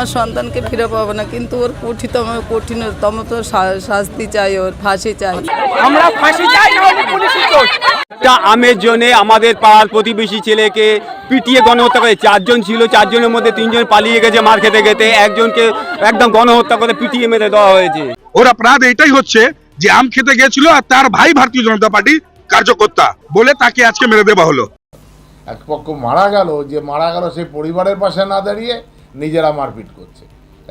আমার সন্তানকে ফিরে পাবো না কিন্তু ওর কঠিনতম কঠিনতম তো শাস্তি চাই ওর ফাঁসি চাই। আমরা ফাঁসি চাই আমের জন্য আমাদের পাড়ার প্রতিবেশী ছেলেকে পিটিয়ে গণহত্যা করে চারজন ছিল চারজনের মধ্যে তিনজন পালিয়ে গেছে মার খেতে খেতে একজনকে একদম গণহত্যা করে পিটিয়ে মেরে দেওয়া হয়েছে। ওর অপরাধ এটাই হচ্ছে যে আম খেতে গেছিল আর তার ভাই ভারতীয় জনতা পার্টি কার্যকর্তা বলে তাকে আজকে মেরে দেওয়া হলো। এক পক্ষ মারা গেল যে মারা গেল সেই পরিবারের পাশে না দাঁড়িয়ে নিজেরা মারপিট করছে।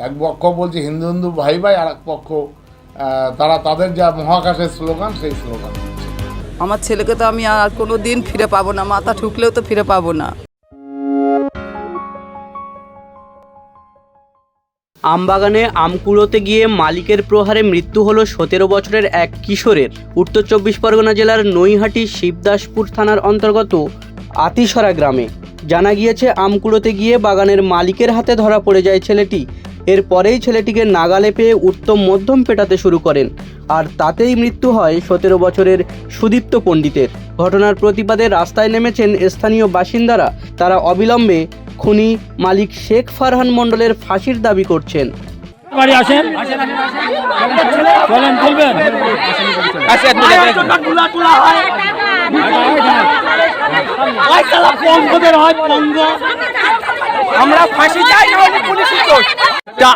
এক পক্ষ বলছে হিন্দু হিন্দু ভাই ভাই আর এক পক্ষ তারা তাদের যা মহাকাশের স্লোগান সেই স্লোগান আমার ছেলেকে তো আমি আর কোনো দিন ফিরে পাবো না মাথা ঠুকলেও তো ফিরে পাবো না। আমবাগানে আম কুড়োতে গিয়ে মালিকের প্রহারে মৃত্যু হলো সতেরো বছরের এক কিশোরের। উত্তর চব্বিশ পরগনা জেলার নৈহাটি শিবদাসপুর থানার অন্তর্গত আতিসরা গ্রামে। জানা গিয়েছে আম কুড়োতে গিয়ে বাগানের মালিকের হাতে ধরা পড়ে যায় ছেলেটি। এরপরেই ছেলেটিকে নাগালে পেয়ে উত্তম মধ্যম পেটাতে শুরু করেন। আর তাতেই মৃত্যু হয় সতেরো বছরের সুদীপ্ত পণ্ডিতের। ঘটনার প্রতিবাদে রাস্তায় নেমেছেন স্থানীয় বাসিন্দারা। তারা অবিলম্বে খুনি মালিক শেখ ফারহান মণ্ডলের ফাঁসির দাবি করছেন। বাড়ি আসেন। চলেন বলবেন টুলা টুলা হয়। ওই শালা পঙ্গদের হয় পঙ্গ। আমরা ফাঁসি চাই একটা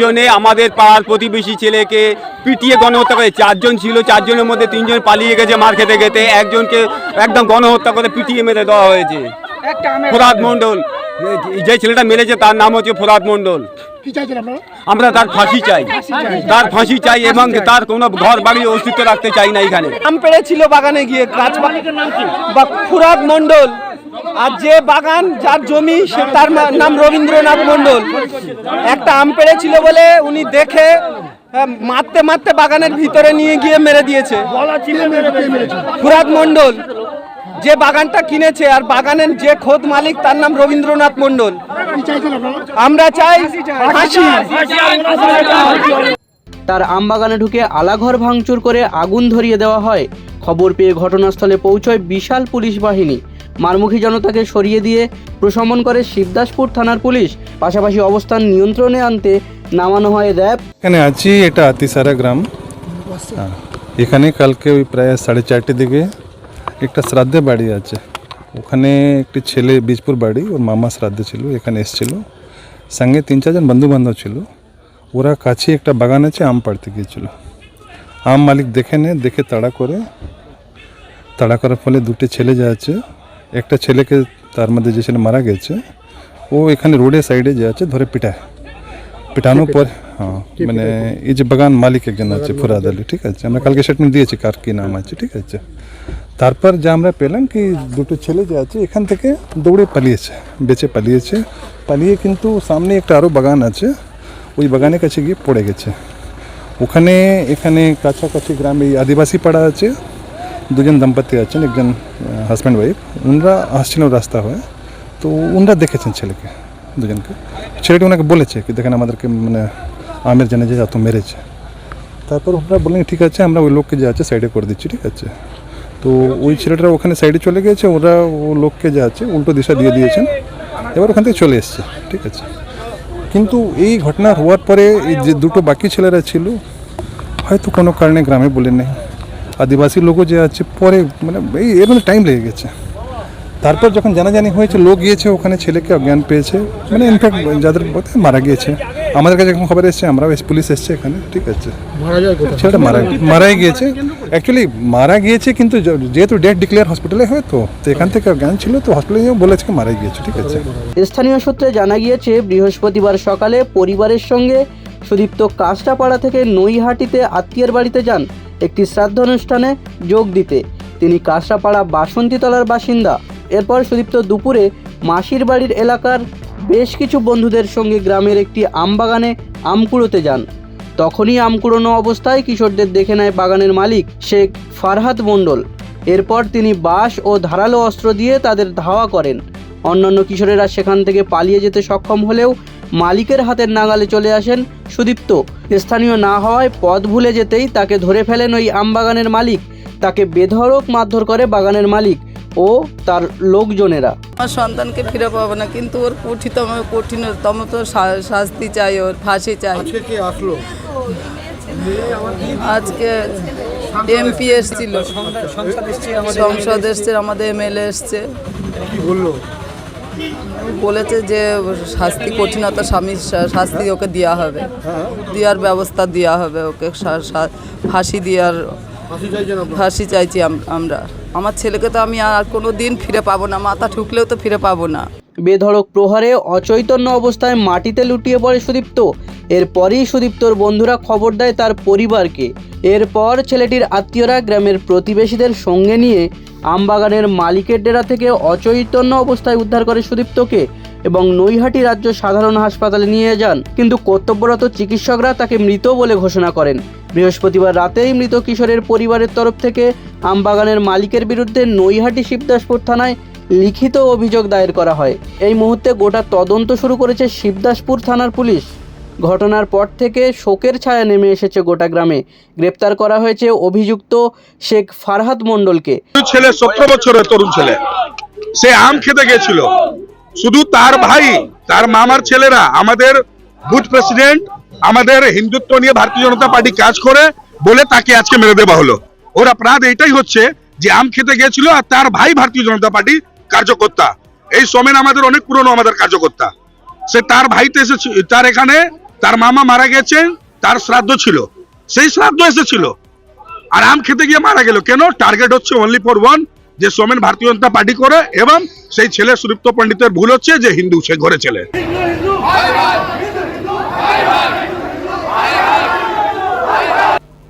জন্য আমাদের পাড়ার প্রতিবেশী ছেলেকে পিটিয়ে গণহত্যা করে চারজন ছিল চারজনের মধ্যে তিনজন পালিয়ে গেছে মার খেতে খেতে একজনকে একদম গণহত্যা করে পিটিয়ে মেরে দেওয়া হয়েছে। ফোরাদ মণ্ডল যে ছেলেটা মেরেছে তার নাম হচ্ছে ফোরাদ মণ্ডল। আমরা তার ফাঁসি চাই। তার ফাঁসি চাই এবং তার কোনো ঘর বাড়ি অস্তিত্ব রাখতে চাই না এখানে। আম পেড়েছিল বাগানে গিয়ে গাছ বা মণ্ডল। আর যে বাগান যার জমি সে তার নাম রবীন্দ্রনাথ মণ্ডল। একটা আম পেড়েছিল বলে উনি দেখে মারতে মারতে বাগানের ভিতরে নিয়ে গিয়ে মেরে দিয়েছে। ফুরাদ মণ্ডল। যে বাগানটা কিনেছে আর বাগানের যে খোদ মালিক তার নাম রবীন্দ্রনাথ মণ্ডল। আমরা চাই তার আমবাগানে ঢুকে আলাঘর ভাঙচুর করে আগুন ধরিয়ে দেওয়া হয়। খবর পেয়ে ঘটনাস্থলে পৌঁছয় বিশাল পুলিশ বাহিনী। মারমুখী জনতাকে সরিয়ে দিয়ে প্রশমন করে শিবদাসপুর থানার পুলিশ। পাশাপাশি অবস্থান নিয়ন্ত্রণে আনতে নামানো হয় র্যাব। এখানে আছি এটা আতিসারা গ্রাম। এখানে কালকে ওই প্রায় সাড়ে চারটে দিকে একটা শ্রাদ্ধে বাড়ি আছে। ওখানে একটি ছেলে বীজপুর বাড়ি ওর মামা শ্রাদ্ধে ছিল এখানে এসেছিল। সঙ্গে তিন চারজন বন্ধু বান্ধব ছিল। ওরা কাছে একটা বাগান আছে আম পাড়তে গিয়েছিল। আম মালিক দেখে নে দেখে তাড়া করে। তাড়া করার ফলে দুটো ছেলে যা আছে একটা ছেলেকে তার মধ্যে যে ছেলে মারা গেছে ও এখানে রোডের সাইডে যে আছে ধরে পিটায়। পিটানোর পর হ্যাঁ মানে এই যে বাগান মালিক একজন আছে ফুরাদ আলী ঠিক আছে? আমরা কালকে স্টেটমেন্ট দিয়েছি কার কি নাম আছে ঠিক আছে? তারপর যা আমরা পেলাম কি দুটো ছেলে যে আছে এখান থেকে দৌড়ে পালিয়েছে বেঁচে পালিয়েছে পালিয়ে কিন্তু সামনে একটা আরও বাগান আছে ওই বাগানের কাছে গিয়ে পড়ে গেছে ওখানে এখানে কাছাকাছি গ্রামে এই আদিবাসী পাড়া আছে দুজন দম্পতি আছেন একজন হাজব্যান্ড ওয়াইফ উনরা আসছিলেন রাস্তা হয়ে তো উনরা দেখেছেন ছেলেকে দুজনকে ছেলেটি ওনাকে বলেছে কি দেখেন আমাদেরকে মানে আমের জেনে যে এত মেরেছে তারপর ওনারা বললেন ঠিক আছে আমরা ওই লোককে যে আছে সাইডে করে দিচ্ছি ঠিক আছে তো ওই ছেলেটা ওখানে সাইডে চলে গেছে ওরা ও লোককে যে আছে, উল্টো দিশা দিয়ে দিয়েছেন। এবার ওখান থেকে চলে এসছে, ঠিক আছে। কিন্তু এই ঘটনা হওয়ার পরে এই যে দুটো বাকি ছেলেরা ছিল, হয়তো কোনো কারণে গ্রামে বলে নেই। আদিবাসী লোকও যে আছে, পরে মানে এই এর মধ্যে টাইম লেগে গেছে। তারপর যখন জানাজানি হয়েছে, লোক গিয়েছে ওখানে, ছেলেকে অজ্ঞান পেয়েছে। মানে ইনফ্যাক্ট যাদের মারা গিয়েছে। আমাদের কাছে যখন খবর এসছে আমরাও এস- পুলিশ এসছে এখানে ঠিক আছে। ছেলেটা মারা মারাই গিয়েছে। অ্যাকচুয়ালি মারা গিয়েছে কিন্তু যেহেতু ডেট ডিক্লেয়ার হসপিটালে হয় তো এখান থেকে জ্ঞান ছিল তো হসপিটালে বলেছে কি মারাই গিয়েছে ঠিক আছে। স্থানীয় সূত্রে জানা গিয়েছে বৃহস্পতিবার সকালে পরিবারের সঙ্গে সুদীপ্ত কাঁচরাপাড়া থেকে নৈহাটিতে আত্মীয়ের বাড়িতে যান একটি শ্রাদ্ধ অনুষ্ঠানে যোগ দিতে। তিনি কাঁচরাপাড়া বাসন্তীতলার বাসিন্দা। এরপর সুদীপ্ত দুপুরে মাসির বাড়ির এলাকার বেশ কিছু বন্ধুদের সঙ্গে গ্রামের একটি আম বাগানে আম কুড়োতে যান। তখনই আম কুড়োনো অবস্থায় কিশোরদের দেখে নেয় বাগানের মালিক শেখ ফারহাদ মণ্ডল। এরপর তিনি বাঁশ ও ধারালো অস্ত্র দিয়ে তাদের ধাওয়া করেন। অন্যান্য কিশোরেরা সেখান থেকে পালিয়ে যেতে সক্ষম হলেও মালিকের হাতের নাগালে চলে আসেন সুদীপ্ত। স্থানীয় না হওয়ায় পথ ভুলে যেতেই তাকে ধরে ফেলেন ওই আমবাগানের মালিক। তাকে বেধড়ক মারধর করে বাগানের মালিক। ও তার লোকজনেরা। আমার সন্তানকে ফিরে পাবো না কিন্তু ওর কঠিনতম কঠিনতম তো শাস্তি চাই ওর ফাঁসি চাই। আজকে এমপি এসছিল। সংসদ এসছে আমাদের এমএলএ এসছে। বলেছে যে শাস্তি কঠিনতা স্বামী শাস্তি ওকে দেওয়া হবে। দেওয়ার ব্যবস্থা দেওয়া হবে ওকে ফাঁসি দেওয়ার ফাঁসি চাইছি আমরা। আমার ছেলেকে তো আমি আর কোনো দিন ফিরে পাবো না মাথা ঠুকলেও তো ফিরে পাবো না। বেধড়ক প্রহারে অচৈতন্য অবস্থায় মাটিতে লুটিয়ে পড়ে সুদীপ্ত। এরপরই সুদীপ্তর বন্ধুরা খবর দেয় তার পরিবারকে। এরপর ছেলেটির আত্মীয়রা গ্রামের প্রতিবেশীদের সঙ্গে নিয়ে আমবাগানের মালিকের ডেরা থেকে অচৈতন্য অবস্থায় উদ্ধার করে সুদীপ্তকে এবং নৈহাটি রাজ্য সাধারণ হাসপাতালে নিয়ে যান। কিন্তু কর্তব্যরত চিকিৎসকরা তাকে মৃত বলে ঘোষণা করেন। বৃহস্পতিবার রাতেই মৃত কিশোরের পরিবারের তরফ থেকে আমবাগানের মালিকের বিরুদ্ধে নৈহাটি শিবদাসপুর থানায় লিখিত অভিযোগ দায়ের করা হয়। এই মুহূর্তে গোটা তদন্ত শুরু করেছে শিবদাসপুর থানার পুলিশ। ঘটনার পর থেকে শোকের ছায়া নেমে এসেছে গোটা গ্রামে। গ্রেপ্তার করা হয়েছে অভিযুক্ত শেখ ফারহাদ মণ্ডলকে। ছেলে সতেরো বছরের তরুণ ছেলে। সে আম খেতে গেছিল। শুধু তার ভাই, তার মামার ছেলেরা, আমাদের বুথ প্রেসিডেন্ট আমাদের হিন্দুত্ব নিয়ে ভারতীয় জনতা পার্টি কাজ করে বলে তাকে আজকে মেরে দেওয়া হলো। ওর অপরাধ এটাই হচ্ছে যে আম খেতে গেছিল আর তার ভাই ভারতীয় জনতা পার্টি কার্যকর্তা। এই সোমেন আমাদের অনেক পুরনো আমাদের কার্যকর্তা। সে তার ভাইতে এসেছে তার এখানে তার মামা মারা গেছেন তার শ্রাদ্ধ ছিল। সেই শ্রাদ্ধ এসেছিল। আর আম খেতে গিয়ে মারা গেল। কেন? টার্গেট হচ্ছে অনলি ফর ওয়ান যে সোমেন ভারতীয় জনতা পার্টি করে এবং সেই ছেলে সুদীপ্ত পণ্ডিতের ভুল হচ্ছে যে হিন্দু সে ঘরে ছেলে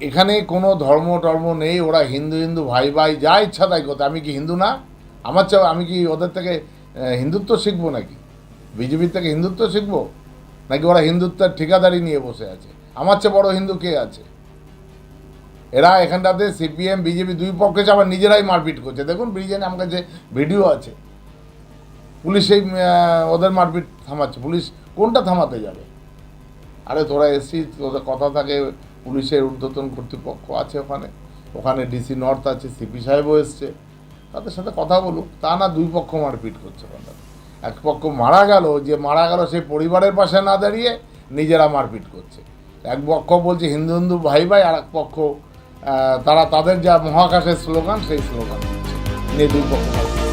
এখানে কোনো ধর্ম টর্ম নেই, ওরা হিন্দু হিন্দু ভাই ভাই, যা ইচ্ছা তাই করতে। আমি কি হিন্দু না? আমার চাও আমি কি ওদের থেকে হিন্দুত্ব শিখব নাকি? বিজেপির থেকে হিন্দুত্ব শিখব? নাকি ওরা হিন্দুত্বের ঠিকাদারি নিয়ে বসে আছে? আমার চেয়ে বড় হিন্দু কে আছে? এরা এখানটাতে সিপিএম, বিজেপি দুই পক্ষে আবার নিজেরাই মারপিট করছে। দেখুন ব্রিজেনে আমার কাছে ভিডিও আছে, পুলিশ এই ওদের মারপিট থামাচ্ছে। পুলিশ কোনটা থামাতে যাবে? আরে তোরা এসছিস, তোদের কথা থাকে পুলিশের ঊর্ধ্বতন কর্তৃপক্ষ আছে ওখানে ওখানে ডিসি নর্থ আছে সিপি সাহেবও এসছে তাদের সাথে কথা বলুক তা না দুই পক্ষ মারপিট করছে কথা এক পক্ষ মারা গেল যে মারা গেল সেই পরিবারের পাশে না দাঁড়িয়ে নিজেরা মারপিট করছে এক পক্ষ বলছে হিন্দু হিন্দু ভাই ভাই আর এক পক্ষ তারা তাদের যা মহাকাশের স্লোগান সেই স্লোগান দিচ্ছে নিয়ে দুই পক্ষ মারপিট।